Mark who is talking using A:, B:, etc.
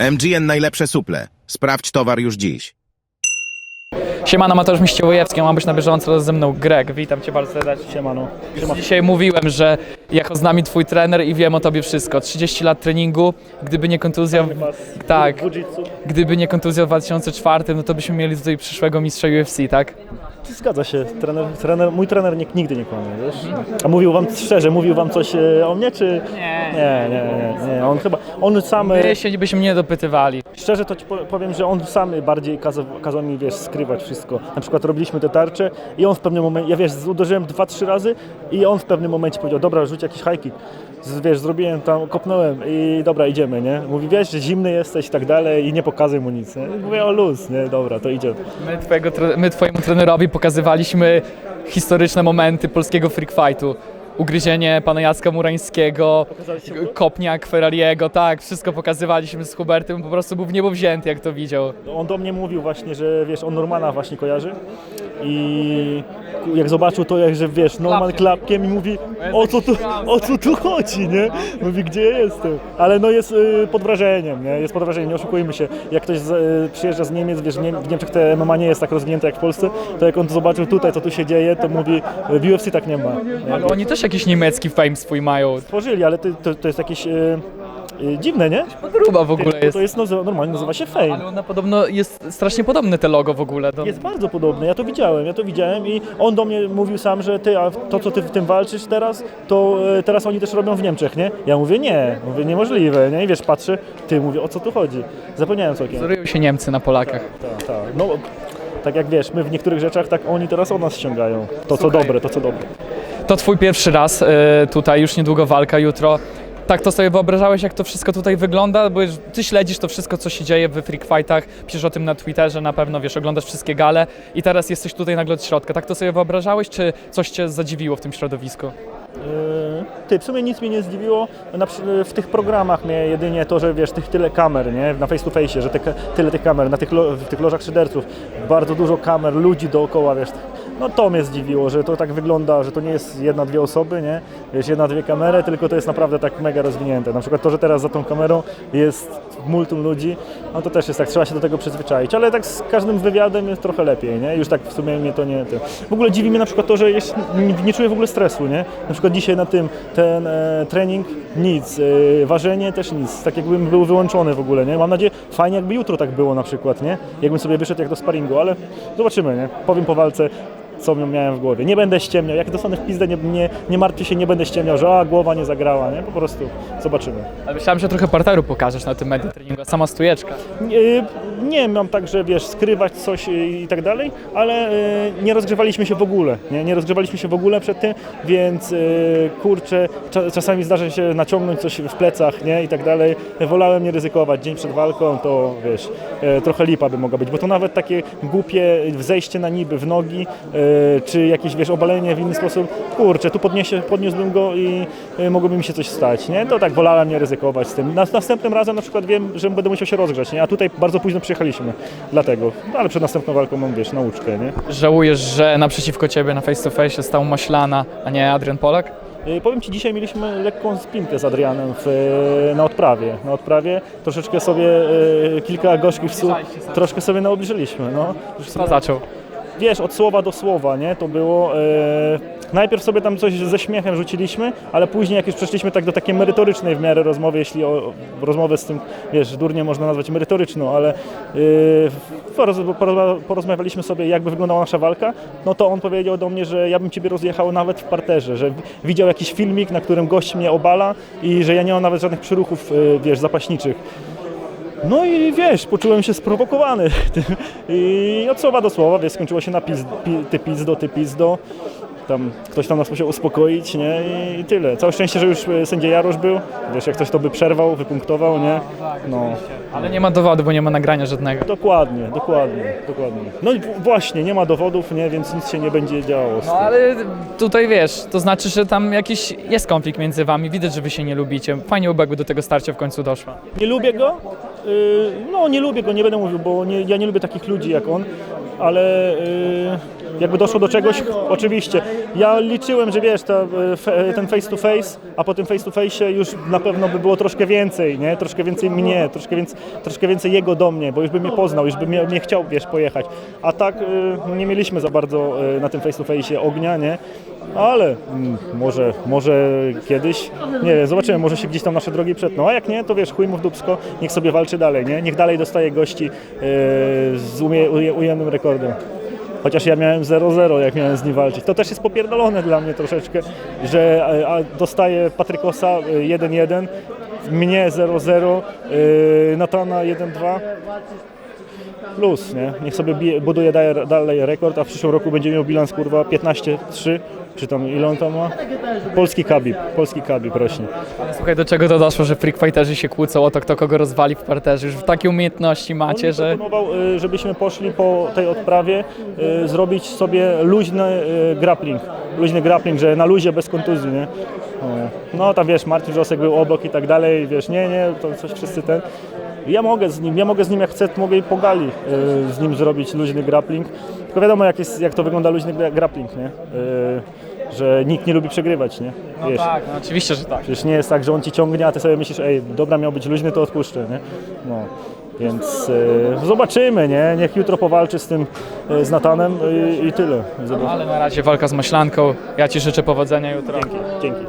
A: MGN najlepsze suple. Sprawdź towar już dziś.
B: Siemano, Mateusz Miściełojewski, mam być na bieżąco ze mną Greg. Witam Cię bardzo serdecznie.
C: Siemano.
B: Już Dzisiaj mówiłem, że jako z nami Twój trener i wiem o Tobie wszystko. 30 lat treningu, gdyby nie kontuzja... Tak, gdyby nie kontuzja w 2004, no to byśmy mieli tutaj przyszłego mistrza UFC, tak?
C: Zgadza się. Trener, trener, mój trener nie, nigdy nie kłamie, wiesz? A mówił wam szczerze, mówił wam coś e, o mnie, czy...
B: Nie.
C: Nie, nie, nie, nie. On chyba, on sam, e,
B: się byśmy nie dopytywali.
C: szczerze to ci po- powiem, że on sam bardziej kazał, kazał mi, wiesz, skrywać wszystko. Na przykład robiliśmy te tarcze i on w pewnym momencie, ja wiesz, uderzyłem dwa, trzy razy i on w pewnym momencie powiedział, dobra, rzuć jakiś high kick. Z- Wiesz, zrobiłem tam, kopnąłem i dobra, idziemy, nie? Mówi, wiesz, że zimny jesteś i tak dalej i nie pokazuj mu nic, nie? Mówię, o luz, nie? Dobra, to idzie.
B: My, twojego, tre- my Twojemu trenerowi pokazywaliśmy historyczne momenty polskiego freak fightu. Ugryzienie pana Jacka Murańskiego, kopniak Ferrariego, tak, wszystko pokazywaliśmy z Hubertem, po prostu był w niebo wzięty, jak to widział.
C: On do mnie mówił właśnie, że wiesz, on Normana właśnie kojarzy i jak zobaczył to, jak, że wiesz, Norman
B: Klapkiem.
C: i mówi o co tu, o co tu chodzi, nie? Mówi, gdzie ja jestem? Ale no jest y, pod wrażeniem, nie? Jest pod wrażeniem, nie oszukujmy się. Jak ktoś z, y, przyjeżdża z Niemiec, wiesz, nie, w Niemczech te MMA nie jest tak rozwinięte jak w Polsce, to jak on zobaczył tutaj, co tu się dzieje, to mówi, w UFC tak nie ma. Nie?
B: Ale oni też jakiś niemiecki fame swój mają.
C: Tworzyli, ale to, to, to jest jakieś y, y, dziwne, nie?
B: Gruba w ogóle jest.
C: to jest, nazywa, normalnie nazywa się Fame.
B: Ale ona podobno jest strasznie podobne te logo w ogóle. Do...
C: Jest bardzo podobny, ja to widziałem, ja to widziałem i on do mnie mówił sam, że ty, a to co ty w tym walczysz teraz, to e, teraz oni też robią w Niemczech, nie? Ja mówię nie, mówię niemożliwe, nie? I wiesz, patrzę, ty, mówię, o co tu chodzi? Zapomniałem całkiem.
B: Wzorują się Niemcy na Polakach.
C: Tak, tak. No, tak jak wiesz, my w niektórych rzeczach, tak oni teraz od nas ściągają. To co
B: Słuchaj.
C: dobre, to co dobre.
B: To twój pierwszy raz y, tutaj, już niedługo walka, jutro. Tak to sobie wyobrażałeś, jak to wszystko tutaj wygląda? Bo ty śledzisz to wszystko, co się dzieje w freak fightach, piszesz o tym na Twitterze, na pewno wiesz, oglądasz wszystkie gale i teraz jesteś tutaj nagle od środka. Tak to sobie wyobrażałeś, czy coś cię zadziwiło w tym środowisku?
C: Yy, Ty, w sumie nic mnie nie zdziwiło. W tych programach mnie jedynie to, że wiesz, tych tyle kamer, nie? Na face to face, że te, tyle tych kamer, na tych, w tych lożach szyderców, bardzo dużo kamer, ludzi dookoła, wiesz. No to mnie zdziwiło, że to tak wygląda, że to nie jest jedna, dwie osoby, nie? Wiesz, jedna, dwie kamery, tylko to jest naprawdę tak mega rozwinięte. Na przykład to, że teraz za tą kamerą jest multum ludzi, no to też jest tak, trzeba się do tego przyzwyczaić, ale tak z każdym wywiadem jest trochę lepiej, nie? Już tak w sumie mnie to nie... W ogóle dziwi mnie na przykład to, że nie, nie czuję w ogóle stresu, nie? Na przykład dzisiaj na tym, ten e, trening, nic, e, ważenie też nic, tak jakbym był wyłączony w ogóle, nie? Mam nadzieję, fajnie jakby jutro tak było na przykład, nie? Jakbym sobie wyszedł jak do sparingu, ale zobaczymy, nie? Powiem po walce, co miałem w głowie. Nie będę ściemniał, jak dostanę w pizdę, nie, nie, nie martwcie się, nie będę ściemniał, że a, głowa nie zagrała, nie? Po prostu zobaczymy.
B: Ale myślałem, że trochę parteru pokażesz na tym media treningu, sama stujeczka.
C: Nie, nie mam tak, że wiesz, skrywać coś i tak dalej, ale y, nie rozgrzewaliśmy się w ogóle, nie, nie rozgrzewaliśmy się w ogóle przed tym, więc y, kurczę, cza, czasami zdarza się naciągnąć coś w plecach, nie, i tak dalej. Wolałem nie ryzykować dzień przed walką, to wiesz, y, trochę lipa by mogła być, bo to nawet takie głupie zejście na niby w nogi, czy jakieś, wiesz, obalenie w inny sposób, kurczę, tu podniesie, podniósłbym go i y, mogłoby mi się coś stać, nie, to tak wolałem nie ryzykować z tym. Nas, następnym razem na przykład wiem, że będę musiał się rozgrzać, nie, a tutaj bardzo późno przyjechaliśmy, dlatego, no, ale przed następną walką mam, wiesz, nauczkę, nie.
B: Żałujesz, że naprzeciwko ciebie na face to face stał Maślana, a nie Adrian Polak?
C: Y, Powiem Ci, dzisiaj mieliśmy lekką spinkę z Adrianem w, na odprawie. Na odprawie troszeczkę sobie kilka gorzkich słów, troszkę sobie naobliżyliśmy. No.
B: Kto zaczął?
C: Wiesz, od słowa do słowa, nie? To było... E, najpierw sobie tam coś ze śmiechem rzuciliśmy, ale później jak już przeszliśmy tak do takiej merytorycznej w miarę rozmowy, jeśli o, rozmowę z tym, wiesz, durnie można nazwać merytoryczną, ale e, poroz, poroz, porozmawialiśmy sobie, jakby wyglądała nasza walka, no to on powiedział do mnie, że ja bym Ciebie rozjechał nawet w parterze, że widział jakiś filmik, na którym gość mnie obala i że ja nie mam nawet żadnych przyruchów, e, wiesz, zapaśniczych. No i wiesz, poczułem się sprowokowany. I od słowa do słowa, wiesz, skończyło się na pizd, pi, ty pizdo, ty pizdo. Tam ktoś tam nas musiał uspokoić, nie? I tyle. Całe szczęście, że już e, sędzia Jarosz był. Wiesz, jak ktoś to by przerwał, wypunktował, nie? No.
B: Ale nie ma dowodu, bo nie ma nagrania żadnego.
C: Dokładnie, dokładnie, dokładnie. No i właśnie, nie ma dowodów, nie? Więc nic się nie będzie działo z
B: No
C: tym.
B: ale tutaj wiesz, to znaczy, że tam jakiś jest konflikt między wami, widać, że wy się nie lubicie. Fajnie by jakby do tego starcia w końcu doszło.
C: Nie lubię go. y, No, nie lubię go, nie będę mówił, bo nie, ja nie lubię takich ludzi jak on, ale y, jakby doszło do czegoś, oczywiście. Ja liczyłem, że wiesz, fe- ten face to face, a po tym face to face już na pewno by było troszkę więcej, nie? Troszkę więcej mnie, troszkę więcej, troszkę więcej jego do mnie, bo już by mnie poznał, już by mnie, mnie chciał, wiesz, pojechać. A tak e, nie mieliśmy za bardzo na tym face to face ognia, nie? Ale mm, może, może kiedyś, nie wiem, zobaczymy, może się gdzieś tam nasze drogi przetną, a jak nie, to wiesz, chuj mu w dupsko, niech sobie walczy dalej, nie? Niech dalej dostaje gości e, z ujemnym rekordem. Chociaż ja miałem 0-0, jak miałem z nim walczyć. To też jest popierdolone dla mnie troszeczkę, że e, a, dostaję Patrykosa e, 1-1, mnie 0-0, e, Natana 1-2. Plus, nie? Niech sobie bije, buduje dalej rekord, a w przyszłym roku będzie miał bilans kurwa 15-3, czy tam ile on tam ma? Polski Kabib, polski Kabib rośnie.
B: Słuchaj, do czego to doszło, że freak fighterzy się kłócą o to, kto kogo rozwali w parterze. Już takie umiejętności macie,
C: On
B: że...
C: proponował, y, żebyśmy poszli po tej odprawie, y, zrobić sobie luźny y, grappling. Luźny grappling, że na luzie bez kontuzji, nie? O. No tam wiesz, Marcin Wrzosek był obok i tak dalej, wiesz, nie, nie, to coś wszyscy ten. Ja mogę z nim, ja mogę z nim jak chcę, mogę i po gali y, z nim zrobić luźny grappling. Tylko wiadomo jak, jest, jak to wygląda luźny gra- grappling, nie? Y, że nikt nie lubi przegrywać, nie?
B: No tak, no oczywiście, że tak.
C: Przecież nie jest tak, że on ci ciągnie, a ty sobie myślisz, ej, dobra, miał być luźny, to odpuszczę, nie? No. Więc e, zobaczymy, nie? Niech jutro powalczy z tym, e, z Natanem i, i tyle.
B: Ale na razie walka z Maślanką. Ja Ci życzę powodzenia jutro.
C: Dzięki, dzięki.